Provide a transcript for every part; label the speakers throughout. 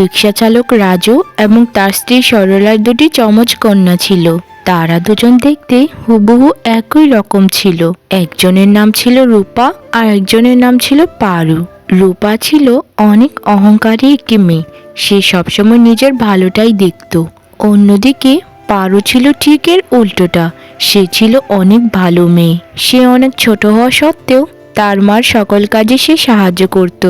Speaker 1: রিক্সা চালক রাজু এবং তার স্ত্রী সরলার দুটি চমচ কন্যা ছিল। তারা দুজন দেখতে হুবহু একই রকম ছিল। একজনের নাম ছিল রূপা আর একজনের নাম ছিল পারু। রূপা ছিল অনেক অহংকারী একটি মেয়ে। সে সবসময় নিজের ভালোটাই দেখত। অন্যদিকে পারু ছিল ঠিক এর উল্টোটা। সে ছিল অনেক ভালো মেয়ে। সে অনেক ছোট হওয়া সত্ত্বেও তার মার সকল কাজে সে সাহায্য করত।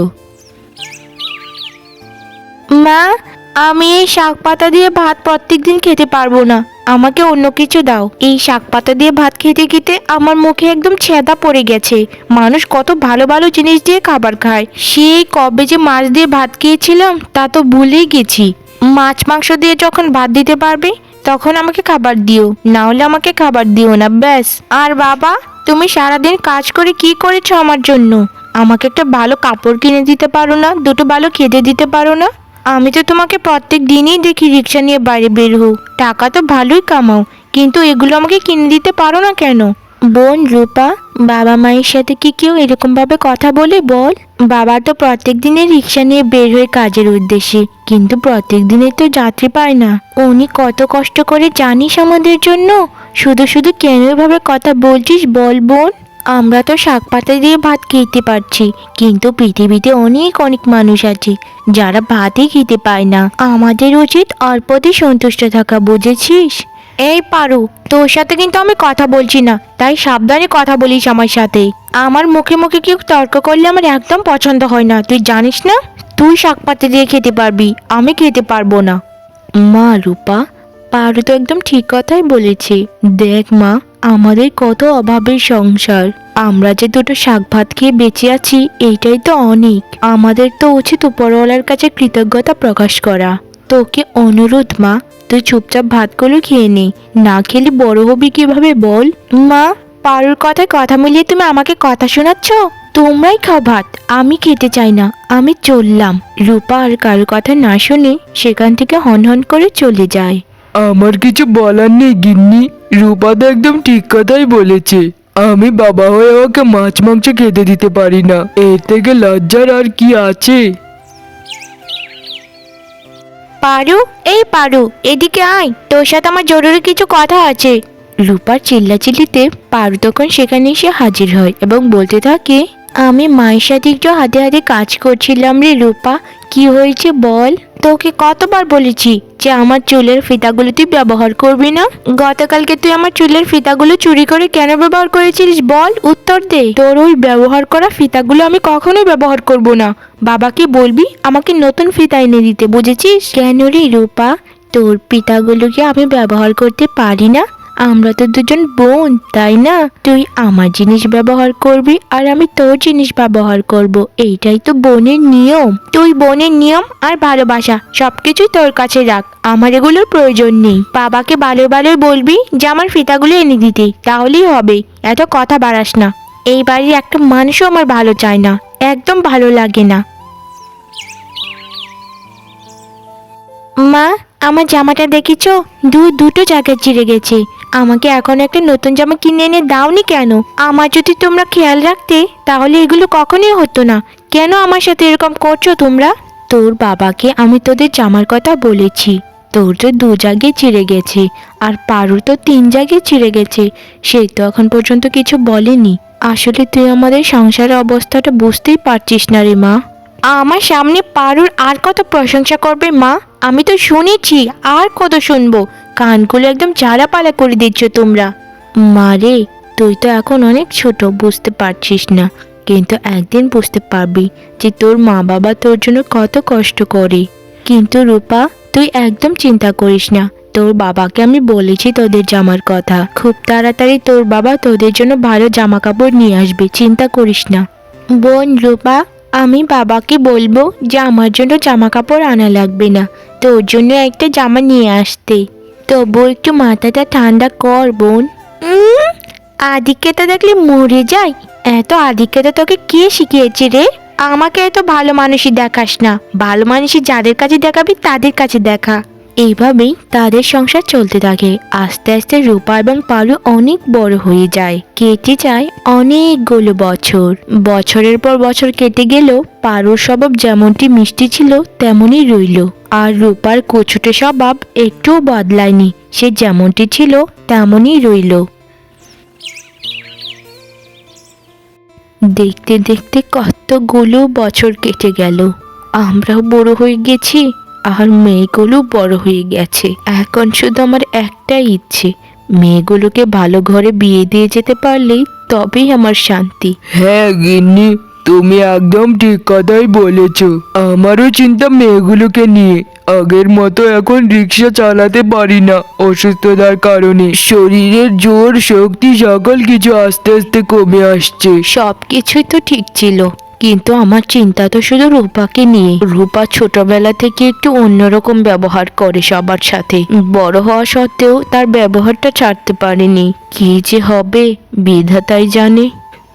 Speaker 1: মা, আমি এই শাক পাতা দিয়ে ভাত প্রত্যেক দিন খেতে পারব না। আমাকে অন্য কিছু দাও। এই শাক পাতা দিয়ে ভাত খেতে খেতে আমার মুখে একদম ছেদা পড়ে গেছে। মানুষ কত ভালো ভালো জিনিস দিয়ে খাবার খায়। সেই কবে যে মাছ দিয়ে ভাত খেয়েছিলাম, তা তো ভুলেই গেছি। মাছ মাংস দিয়ে যখন ভাত দিতে পারবে, তখন আমাকে খাবার দিও। না হলে আমাকে খাবার দিও না, ব্যাস। আর বাবা, তুমি সারাদিন কাজ করে কি করেছ আমার জন্য? আমাকে একটা ভালো কাপড় কিনে দিতে পারো না, দুটো ভালো খেতে দিতে পারো না? আমি তো তোমাকে প্রত্যেক দিনই দেখি রিক্সা নিয়ে বাইরে বের হও। টাকা তো ভালোই কামাও। কিন্তু এগুলো আমাকে কিনে দিতে পারো না কেন? বোন রূপা বাবা মায়ের সাথে কি কেউ এরকম ভাবে কথা বলে বল? বাবা তো প্রত্যেক দিনে রিক্সা নিয়ে বের হয়ে কাজের উদ্দেশ্যে। কিন্তু প্রত্যেক দিনে তো যাত্রী পায় না। উনি কত কষ্ট করে জানিস আমাদের জন্য? শুধু শুধু কেন এভাবে কথা বলছিস বল বোন? আমরা তো শাক পাতা দিয়ে ভাত খেতে পারছি, কিন্তু পৃথিবীতে অনেক অনেক মানুষ আছে, যারা ভাতই খেতে পায় না। আমাদের উচিত অল্পতেই সন্তুষ্ট থাকা, বুঝেছিস? এই পারু, তোর সাথে কিন্তু আমি কথা বলছি না, তাই সাবধানে কথা বলিস আমার সাথে। আমার মুখে মুখে কেউ তর্ক করলে আমার একদম পছন্দ হয় না, তুই জানিস না? তুই শাক পাতা দিয়ে খেতে পারবি, আমি খেতে পারব না। মা রূপা, পারু তো একদম ঠিক কথাই বলেছে। দেখ মা আমাদের কত অভাবের সংসার। আমরা যে দুটো শাক ভাত খেয়ে বেঁচে আছি, এইটাই তো অনেক। আমাদের তো উচিত উপরওয়ালার কাছে কৃতজ্ঞতা প্রকাশ করা। তোকে অনুরোধ, মা, তুই চুপচাপ ভাতগুলো খেয়ে নে। না খেলে বড় হবি কীভাবে বল? মা, পারুর কথায় কথা মিলিয়ে তুমি আমাকে কথা শোনাচ্ছ? তোমরাই খাও ভাত, আমি খেতে চাই না, আমি চললাম। রূপা আর কারোর কথা না শুনে সেখান থেকে হন হন করে চলে যায়।
Speaker 2: আমার কিছু বলার নেই, গিন্নি। রূপা তো একদম ঠিক কথাই বলেছে। আমি বাবা হয়ে ওকে মাছ মাংস খেতে দিতে পারি না। এর থেকে লজ্জার আর কি আছে?
Speaker 1: পারু, এই পারু, এদিকে আয়। তোর সাথে আমার জরুরি কিছু কথা আছে। রূপার চিল্লাচিল্লিতে পারু তখন সেখানে এসে হাজির হয় এবং বলতে থাকে আমি মায়ের সাথে একটু হাতে হাতে কাজ করছিলাম রে রূপা। কি হয়েছে বল? তোকে কতবার বলেছি যে আমার চুলের ফিতাগুলো তুই ব্যবহার করবি না? গতকালকে তুই আমার চুলের ফিতাগুলো চুরি করে কেন ব্যবহার করেছিলিস বল? উত্তর দে। তোর ওই ব্যবহার করা ফিতাগুলো আমি কখনোই ব্যবহার করব না। বাবাকে বলবি আমাকে নতুন ফিতা এনে দিতে, বুঝেছিস? কেন রে রূপা? তোর পিতাগুলোকে আমি ব্যবহার করতে পারি না? আমরা তো দুজন বোন, তাই না? তুই আমার জিনিস ব্যবহার করবি আর আমি তোর জিনিস ব্যবহার করব। এইটাই তো বোনের নিয়ম। তুই বোনের নিয়ম আর ভালোবাসা, সবকিছুই তোর কাছে রাখ। আমার এগুলোর প্রয়োজন নেই। বাবাকে ভালো ভালোই বলবি যে আমার ফিতাগুলো এনে দিতে, তাহলেই হবে। এত কথা বাড়াস না। এই বাড়ির একটা মানুষও আমার ভালো চায় না। একদম ভালো লাগে না। মা, আমার জামাটা দেখেছ? দু দুটো জায়গায় চিড়ে গেছে। আমাকে এখন একটা নতুন জামা কিনে এনে দাওনি কেন? আমার যদি তোমরা খেয়াল রাখতে, তাহলে এগুলো কখনোই হতো না। কেন আমার সাথে এরকম করছ তোমরা? তোর বাবাকে আমি তোদের জামার কথা বলেছি। তোর তো দু জায়গায় চিড়ে গেছে, আর পারুর তো তিন জায়গায় চিড়ে গেছে। সে তো এখন পর্যন্ত কিছু বলেনি। আসলে তুই আমাদের সংসারের অবস্থাটা বুঝতেই পারছিস না রে মা। আমার সামনে পারুর আর কত প্রশংসা করবে মা? আমি তো শুনেছি, আর কত শুনব। কানগুলো একদম পালা করে দিচ্ছ তোমরা। মা রে, তুই তো এখন অনেক ছোট, বুঝতে পারছিস না। কিন্তু একদিন বুঝতে পারবি যে তোর মা বাবা তোর জন্য কত কষ্ট করে। কিন্তু রূপা, তুই একদম চিন্তা করিস না। তোর বাবাকে আমি বলেছি তোদের জামার কথা। খুব তাড়াতাড়ি তোর বাবা তোদের জন্য ভালো জামা কাপড় নিয়ে আসবে, চিন্তা করিস না। বোন রূপা, আমি বাবাকে বলব যে আমার জন্য জামা কাপড় আনা লাগবে না। তোর জন্য একটা জামা নিয়ে আসতে। তবু একটু মাথাটা ঠান্ডা কর বোন। আদিকে আদিক্যতা দেখলে মরে যাই এত আদিক্যতা তোকে কে শিখিয়েছে রে? আমাকে এত ভালো মানুষই দেখাস না। ভালো মানুষই যাদের কাছে দেখাবি তাদের কাছে দেখা। এইভাবেই তাদের সংসার চলতে থাকে। আস্তে আস্তে রূপা এবং পালু অনেক বড় হয়ে যায়। কেটে যায় অনেকগুলো বছর। বছরের পর বছর কেটে গেলেও পারুর স্বভাব যেমনটি মিষ্টি ছিল, তেমনই রইল। আর রূপার কুচুটে স্বভাব একটুও বদলায়নি। সে যেমনটি ছিল, তেমনই রইল। দেখতে দেখতে কতগুলো বছর কেটে গেল। আমরাও বড় হয়ে গেছি। আর মেয়েগুলো বড় হয়ে গেছে। এখন শুধু আমার একটাই ইচ্ছে মেয়েগুলোকে ভালো ঘরে বিয়ে দিয়ে যেতে পারলেই তবেই আমার শান্তি।
Speaker 2: হ্যাঁ গিন্নি তুমি একদম ঠিক কথাই বলেছ। আমারও চিন্তা মেয়েগুলোকে নিয়ে। আগের মতো এখন রিক্সা চালাতে পারি না অসুস্থতার কারণে। শরীরের জোর শক্তি সকল কিছু আস্তে আস্তে কমে আসছে।
Speaker 1: সব কিছুই তো ঠিক ছিল। কিন্তু আমার চিন্তা তো শুধু রূপাকে নিয়ে রূপা ছোটবেলা থেকে একটু অন্যরকম ব্যবহার করে সবার সাথে। বড় হওয়া সত্ত্বেও তার ব্যবহারটা ছাড়তে পারেনি। কি যে হবে, বিধাতাই জানে।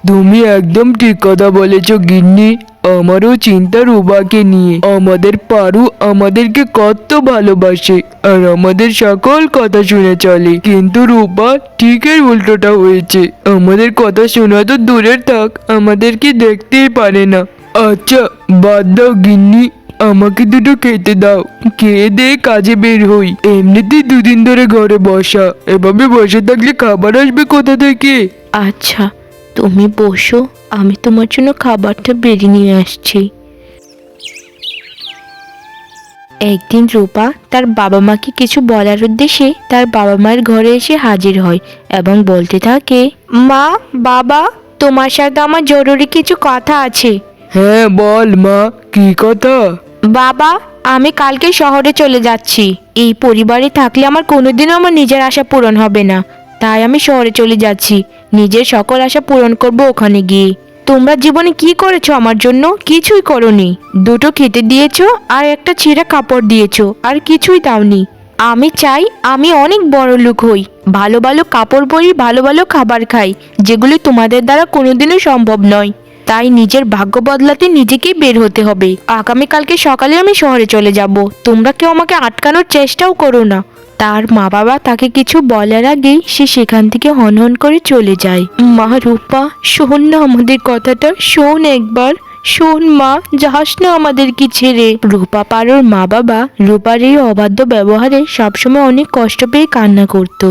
Speaker 2: তুমি একদম ঠিক কথা বলেছ, গিন্নি। আমারও চিন্তা রুবাকে নিয়ে। আমাদের পারু আমাদেরকে কত ভালোবাসে আর আমাদের সকল কথা শুনে চলে। কিন্তু রূপা, ঠিকই উল্টোটা হয়েছে। আমাদের কথা শোনা তো দূরের থাক আমাদেরকে দেখতেই পারে না। আচ্ছা বাদ দাও গিন্নি, আমাকে দুটো খেতে দাও। খেয়ে দিয়ে কাজে বের হই। এমনিতেই দুদিন ধরে ঘরে বসা। এভাবে বসে থাকলে খাবার আসবে কোথা থেকে?
Speaker 1: আচ্ছা তুমি বসো আমি তোমার জন্য খাবারটা বেরিয়ে নিয়ে আসছি। একদিন রূপা তার বাবা মাকে কিছু বলার উদ্দেশ্যে তার বাবা মায়ের ঘরে এসে হাজির হয় এবং বলতে থাকে মা বাবা তোমার সাথে আমার জরুরি কিছু কথা আছে।
Speaker 2: হ্যাঁ বল মা কি কথা?
Speaker 1: বাবা আমি কালকে শহরে চলে যাচ্ছি। এই পরিবারে থাকলে আমার কোনোদিনও আমার নিজের আশা পূরণ হবে না। তাই আমি শহরে চলে যাচ্ছি। নিজের সকল আশা পূরণ করব ওখানে গিয়ে। তোমরা জীবনে কি করেছ আমার জন্য? কিছুই করনি। দুটো খেতে দিয়েছ আর একটা ছেঁড়া কাপড় দিয়েছ, আর কিছুই দাওনি। আমি চাই আমি অনেক বড় লোক হই। ভালো ভালো কাপড় পরি, ভালো ভালো খাবার খাই, যেগুলি তোমাদের দ্বারা কোনোদিনও সম্ভব নয়। তাই নিজের ভাগ্য বদলাতে নিজেকেই বের হতে হবে। আগামীকালকে সকালে আমি শহরে চলে যাব। তোমরা কেউ আমাকে আটকানোর চেষ্টাও করো না। তার মা বাবা তাকে কিছু বলার আগেই সে সেখান থেকে হনহন করে চলে যায়। মা রূপা, শোন না আমাদের কথাটা, শোন একবার, শোন মা, যাস না আমাদেরকে ছেড়ে। রূপা পারোর মা বাবা রূপার এই অবাধ্য ব্যবহারে সবসময় অনেক কষ্ট পেয়ে কান্না করতো।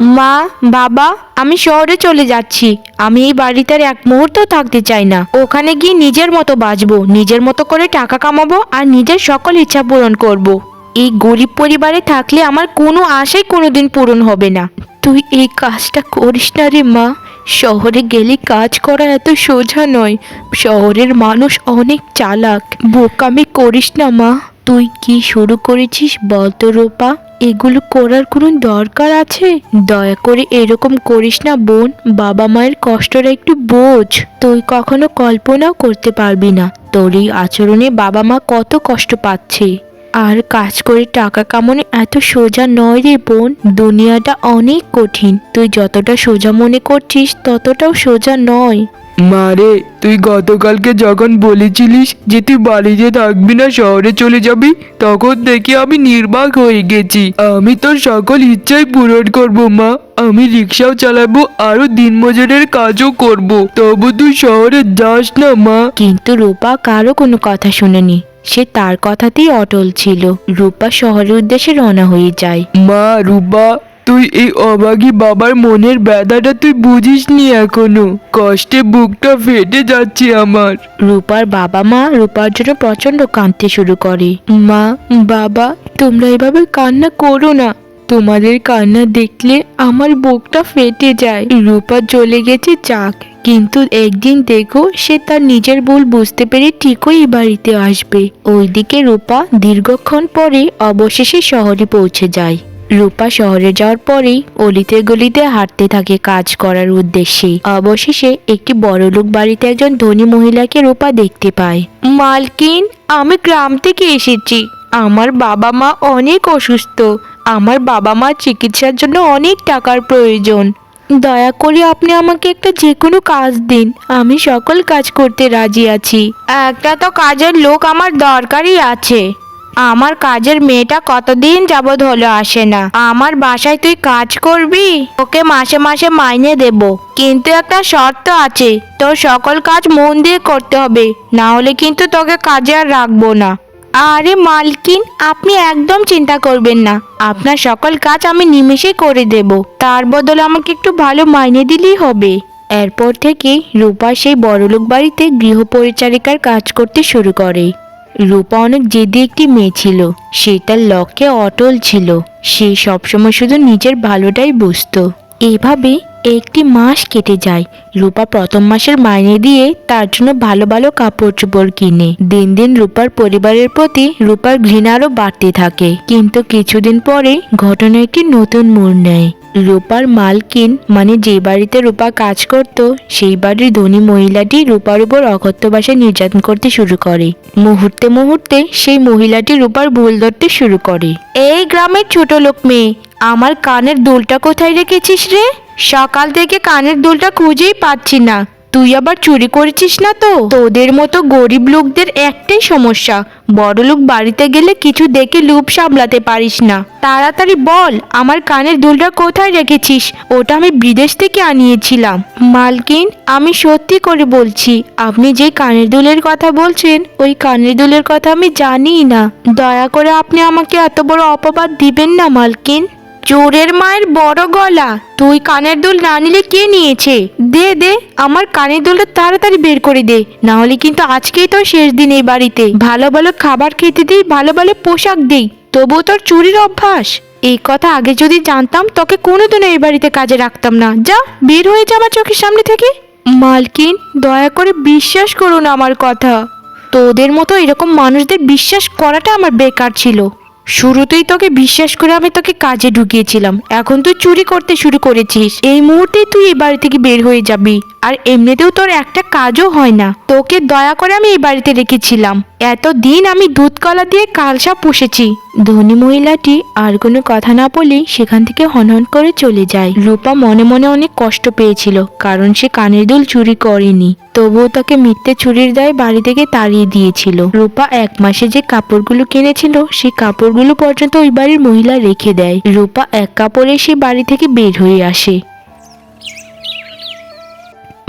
Speaker 1: মা, বাবা, আমি শহরে চলে যাচ্ছি। আমি এই বাড়িতে আর এক মুহূর্ত থাকতে চাই না। ওখানে গিয়ে নিজের মতো বাঁচবো, নিজের মতো করে টাকা কামাবো আর নিজের সকল ইচ্ছা পূরণ করব। এই গরিব পরিবারে থাকলে আমার কোনো আশাই কোনোদিন পূরণ হবে না। তুই এই কাজটা করিস না রে মা। শহরে গেলে কাজ করা এত সোজা নয়। শহরের মানুষ অনেক চালাক। বোকামি করিস না মা। তুই কি শুরু করেছিস বলতো রূপা। এগুলো করার কোনো দরকার আছে? দয়া করে এরকম করিস না, বোন। বাবা মায়ের কষ্টটা একটু বোঝ। তুই কখনো কল্পনাও করতে পারবি না। তোর এই আচরণে বাবা মা কত কষ্ট পাচ্ছে। আর কাজ করে টাকা কামানো এত সোজা নয় রে, বোন। দুনিয়াটা অনেক কঠিন। তুই যতটা সোজা মনে করছিস, ততটাও সোজা নয়।
Speaker 2: মারে তুই গতকালকে যখন বলেছিলিস যে তুই বাড়িতে থাকবি না শহরে চলে যাবি তখন দেখি আমি নির্বাক হয়ে গেছি। আমি তোর সকল ইচ্ছাই পূরণ করব মা। আমি রিক্সাও চালাবো আরও দিনমজুরের কাজও করব। তবু তুই শহরে যাস না মা।
Speaker 1: কিন্তু রূপা কারও কোনো কথা শুনেনি। সে তার কথাতেই অটল ছিল। রূপা শহরের উদ্দেশ্যে রওনা হয়ে যায়।
Speaker 2: মা রূপা। তুই এই অভাগী বাবার মনের ব্যথাটা তুই বুঝিসনি এখনও? কষ্টে বুকটা ফেটে যাচ্ছে আমার।
Speaker 1: রূপার বাবা মা রূপার জন্য প্রচণ্ড কাঁদতে শুরু করে। মা, বাবা, তোমরা এভাবে কান্না করো না। তোমাদের কান্না দেখলে আমার বুকটা ফেটে যায়। রূপা চলে গেছে যাক কিন্তু একদিন দেখো সে তার নিজের ভুল বুঝতে পেরে ঠিকই বাড়িতে আসবে। ওইদিকে রূপা দীর্ঘক্ষণ পরে অবশেষে শহরে পৌঁছে যায়। রূপা শহরে যাওয়ার পরেই অলিতে গলিতে হাঁটতে থাকে কাজ করার উদ্দেশ্যে। অবশেষে একটি বড়লোক বাড়িতে একজন ধনী মহিলাকে রূপা দেখতে পায়। মালকিন, আমি গ্রাম থেকে এসেছি। আমার বাবা মা অনেক অসুস্থ। আমার বাবা মা চিকিৎসার জন্য অনেক টাকার প্রয়োজন। দয়া করে আপনি আমাকে একটা যে কোনো কাজ দিন। আমি সকল কাজ করতে রাজি আছি। একটা তো কাজের লোক আমার দরকারই আছে। আমার কাজের মেয়েটা কতদিন যাবৎ হলো আসে না। আমার বাসায় তুই কাজ করবি? ওকে মাসে মাসে মাইনে দেব। কিন্তু একটা শর্ত আছে, তোর সকল কাজ মন দিয়ে করতে হবে, না হলে কিন্তু তোকে কাজে আর রাখব না। আরে মালকিন, আপনি একদম চিন্তা করবেন না। আপনার সকল কাজ আমি নিমেষে করে দেব। তার বদলে আমাকে একটু ভালো মাইনে দিলেই হবে। এরপর থেকে রূপা সেই বড়লোক বাড়িতে গৃহ পরিচারিকার কাজ করতে শুরু করে। রূপা অনেক জেদি একটি মেয়ে ছিল। সে তার লক্ষ্যে অটল ছিল। সে সবসময় শুধু নিজের ভালোটাই বুঝত। এভাবে একটি মাস কেটে যায়। রূপা প্রথম মাসের মাইনে দিয়ে তার জন্য ভালো ভালো কাপড় চোপড় কিনে। দিন দিন রূপার পরিবারের প্রতি রূপার ঘৃণা আরও বাড়তে থাকে। কিন্তু কিছুদিন পরে ঘটনা একটি নতুন মোড় নেয়। রূপার মালকিন মানে যে বাড়িতে রূপা কাজ করত, সেই বাড়ির ধনী মহিলাটি রূপার উপর অকথ্য নির্যাতন করতে শুরু করে। মুহূর্তে মুহূর্তে সেই মহিলাটি রূপার ভুল ধরতে শুরু করে। এই গ্রামের ছোট লোক মেয়ে, আমার কানের দুলটা কোথায় রেখেছিস রে? সকাল থেকে কানের দুলটা খুঁজেই পাচ্ছি না। তুই আবার চুরি করেছিস না তো? তোদের মতো গরিব লোকদের একটাই সমস্যা। বড় লোক বাড়িতে গেলে কিছু দেখে লুপ সামলাতে পারিস না। তাড়াতাড়ি বল, আমার কানের দুলটা কোথায় রেখেছিস? ওটা আমি বিদেশ থেকে আনিয়েছিলাম। মালকিন, আমি সত্যি করে বলছি, আপনি যে কানের দুলের কথা বলছেন, ওই কানের দুলের কথা আমি জানিই না। দয়া করে আপনি আমাকে এত বড় অপবাদ দিবেন না, মালকিন। চোরের মায়ের বড় গলা। তুই কানের দুল না নিলে কে নিয়েছে? দে দে, আমার কানের দুলটা তাড়াতাড়ি বের করে দে। না হলে কিন্তু আজকেই তোর শেষ দিন এই বাড়িতে। ভালো ভালো খাবার খেতে দিই, ভালো ভালো পোশাক দিই। তবুও তোর চুরির অভ্যাস। এই কথা আগে যদি জানতাম, তোকে কোনোদিনও এই বাড়িতে কাজে রাখতাম না। যা, বের হয়ে যা আমার চোখের সামনে থেকে। মালকিন, দয়া করে বিশ্বাস করুন আমার কথা। তোদের মতো এরকম মানুষদের বিশ্বাস করাটা আমার বেকার ছিল। শুরুতেই তোকে বিশ্বাস করে আমি তোকে কাজে ঢুকিয়েছিলাম। এখন তুই চুরি করতে শুরু করেছিস। এই মুহূর্তেই তুই এই বাড়ি থেকে বের হয়ে যাবি। আর এমনিতেও তোর একটা কাজও হয় না। তোকে দয়া করে আমি এই বাড়িতে রেখেছিলাম। এতদিন আমি দুধ কলা দিয়ে কালসা পুষেছি। ধনী মহিলাটি আর কোনো কথা না বলেই সেখান থেকে হনহন করে চলে যায়। রূপা মনে মনে অনেক কষ্ট পেয়েছিল, কারণ সে কানের দুল চুরি করেনি। তবুও তাকে মিথ্যে ছুরির দায় বাড়ি থেকে তাড়িয়ে দিয়েছিল। রূপা এক মাসে যে কাপড়গুলো কিনেছিল, সেই কাপড়গুলো পর্যন্ত ওই বাড়ির মহিলা রেখে দেয়। রূপা এক কাপড়ে সে বাড়ি থেকে বের হয়ে আসে।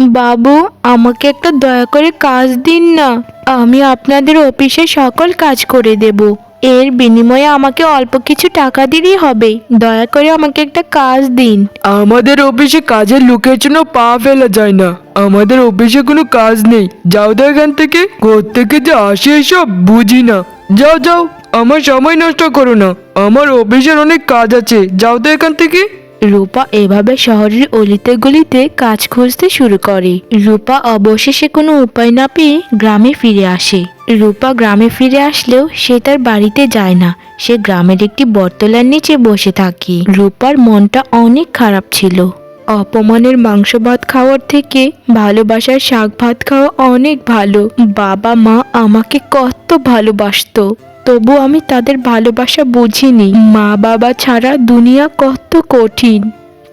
Speaker 1: বাবু, আমাকে একটা দয়া করে কাজ দিন না। আমি আপনাদের অফিসে সকল কাজ করে দেব। এর বিনিময়ে আমাকে অল্প কিছু টাকা দিলেই হবে। দয়া করে আমাকে একটা কাজ দিন।
Speaker 2: আমাদের অফিসে কাজের লোকের জন্য পা ফেলা যায় না। আমাদের অফিসে কোনো কাজ নেই। যাও তো এখান থেকে। থেকে যে আসে এসব বুঝি না। যাও যাও। আমার সময় নষ্ট করো না। আমার অফিসের অনেক কাজ আছে। যাও তো এখান থেকে।
Speaker 1: রূপা এভাবে শহরের অলিতে গলিতে কাজ খুঁজতে শুরু করে। রূপা অবশেষে কোনো উপায় না পেয়ে গ্রামে ফিরে আসে। রূপা গ্রামে ফিরে আসলেও সে তার বাড়িতে যায় না। সে গ্রামের একটি বটতলার নিচে বসে থাকে। রূপার মনটা অনেক খারাপ ছিল। অপমানের মাংস ভাত খাওয়ার থেকে ভালোবাসার শাক ভাত খাওয়া অনেক ভালো। বাবা মা আমাকে কত ভালোবাসতো। তবু আমি তাদের ভালোবাসা বুঝিনি। মা বাবা ছাড়া দুনিয়া কত কঠিন।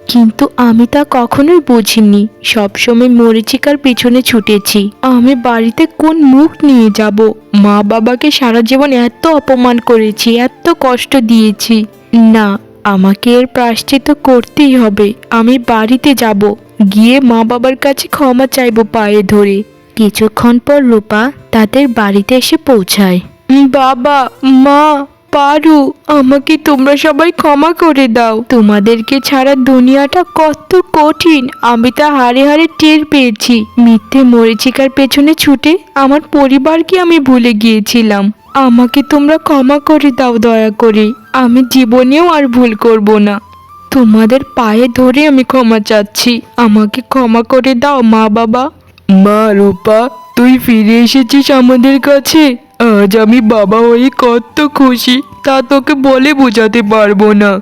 Speaker 1: কিন্তু আমি তা কখনোই বুঝিনি। সবসময় মরিচিকার পিছনে ছুটেছি। আমি বাড়িতে কোন মুখ নিয়ে যাব? মা বাবাকে সারা জীবন এত অপমান করেছি, এত কষ্ট দিয়েছি। না, আমাকে এর প্রাশ্চিত করতেই হবে। আমি বাড়িতে যাব। গিয়ে মা বাবার কাছে ক্ষমা চাইব পায়ে ধরে। কিছুক্ষণ পর রূপা তাদের বাড়িতে এসে পৌঁছায়। বাবা, মা, পারু, আমাকে তোমরা সবাই ক্ষমা করে দাও। তোমাদেরকে ছাড়া দুনিয়াটা কত কঠিন, আমি তা হারে হারে টের পেয়েছি। মিথ্যে মরিচিকার পেছনে ছুটে আমার পরিবারকে আমি ভুলে গিয়েছিলাম। আমাকে তোমরা ক্ষমা করে দাও দয়া করে, আমি জীবনেও আর ভুল করব না। তোমাদের পায়ে ধরে আমি ক্ষমা চাচ্ছি, আমাকে ক্ষমা করে দাও মা বাবা
Speaker 2: মা রূপা, তুই ফিরে এসেছিস আমাদের কাছে? আজ আমি বাবা হয়ে কত খুশি, তা তোকে বলে বোঝাতে পারব না।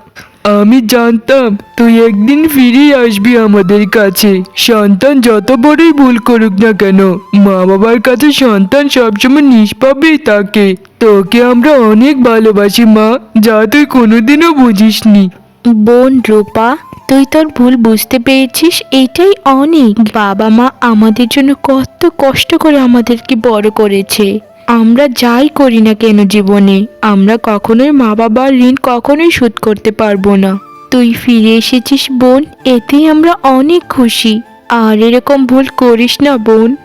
Speaker 2: আমি জানতাম তুই একদিন ফিরে আসবি আমাদের কাছে। সন্তান যত বড়ই ভুল করুক না কেন মা বাবার কাছে সন্তান সবসময় নিষ্পাপেই থাকে। তোকে আমরা অনেক ভালোবাসি, মা, যা তুই কোনোদিনও বুঝিসনি।
Speaker 1: বোন রূপা, তুই তোর ভুল বুঝতে পেরেছিস, এটাই অনেক। বাবা মা আমাদের জন্য কত কষ্ট করে আমাদেরকে বড় করেছে। আমরা যাই করি না কেন জীবনে? আমরা কখনোই মা বাবার ঋণ কখনোই শোধ করতে পারব না। তুই ফিরে এসেছিস, বোন, এতেই আমরা অনেক খুশি। আর এরকম ভুল করিস না, বোন।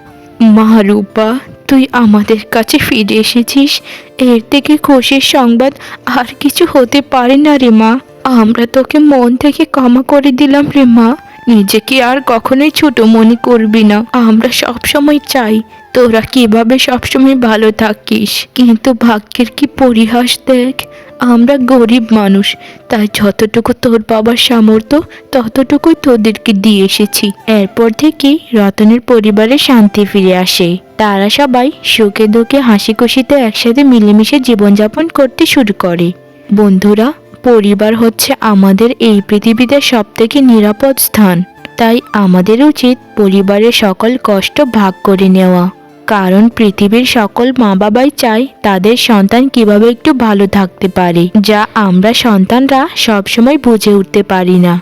Speaker 1: মা রূপা, তুই আমাদের কাছে ফিরে এসেছিস? এর থেকে খুশির সংবাদ আর কিছু হতে পারে না রে মা। আমরা তোকে মন থেকে ক্ষমা করে দিলাম রে মা। নিজেকে আর কখনোই ছোট মনে করবি না। আমরা সব সময় চাই তোরা কীভাবে সবসময় ভালো থাকিস। কিন্তু ভাগ্যের কি পরিহাস দেখ, আমরা গরিব মানুষ, তাই যতটুকু তোর বাবার সামর্থ্য, ততটুকুই তোদেরকে দিয়ে এসেছি। এরপর থেকেই রতনের পরিবারে শান্তি ফিরে আসে। তারা সবাই সুখে দুঃখে হাসি খুশিতে একসাথে মিলেমিশে জীবনযাপন করতে শুরু করে। বন্ধুরা পরিবার হচ্ছে আমাদের এই পৃথিবীতে সবথেকে নিরাপদ স্থান। তাই আমাদের উচিত পরিবারের সকল কষ্ট ভাগ করে নেওয়া। কারণ পৃথিবীর সকল মা বাবাই চায় তাদের সন্তান কীভাবে একটু ভালো থাকতে পারে, যা আমরা সন্তানরা সবসময় বুঝে উঠতে পারি না।